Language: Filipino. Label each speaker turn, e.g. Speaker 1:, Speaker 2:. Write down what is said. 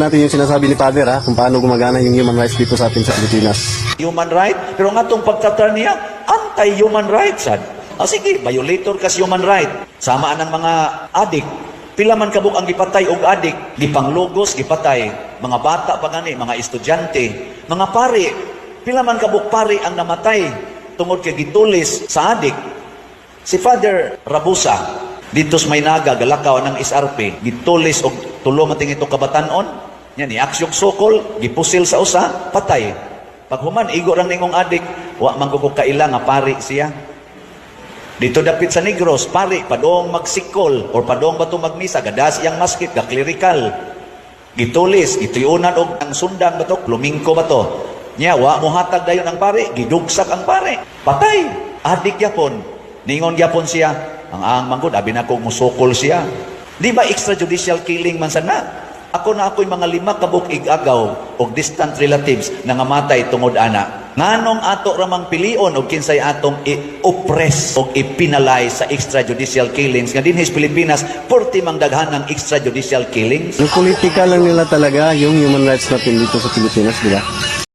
Speaker 1: natin yung sinasabi ni Father ha, kung paano gumagana yung human rights dito sa atin sa Pilipinas.
Speaker 2: human right, pero nga itong pagtatar niya, anti-human rights. Sad. Ah, sige, violator kas human right. Samaan ng mga adik. Pila man kabuk ang gipatay og adik, gipanglogos, gipatay. Mga bata pa gani, mga estudyante, mga pari. Pila man kabuk pari ang namatay tungod kay gitulis sa adik. Si Father Rabusa, dito sa Maynaga, galakaw ng SRP, gitulis og tulo mating ito kabatanon, yan ni aksyong sokol, gipusil sa usa, patay. Pag human, igo lang ningong adik, wa man ko kaila nga pari siya. Dito dapit sa Negros, pari, padong magsikol, or padong bato magmisa, gadas iyang maskit, gaklirikal. Gitulis, gituyunan og ang sundang bato, lumingko bato. Nya, wa mo hatag dayon ang pari, gidugsak ang pari. Patay, adik yapon. Ningon yapon siya, ang ang manggod, abi na musukol siya. Di ba extrajudicial killing man sana? Ako na ako'y mga lima kabuk igagaw og distant relatives na ngamatay tungod ana. Nganong ato ramang pilion og kinsay atong i-oppress og i-penalize sa extrajudicial killings nga dinhis Pilipinas porti mang daghan ng extrajudicial killings.
Speaker 1: Yung politika lang nila talaga yung human rights natin dito sa Pilipinas, di ba?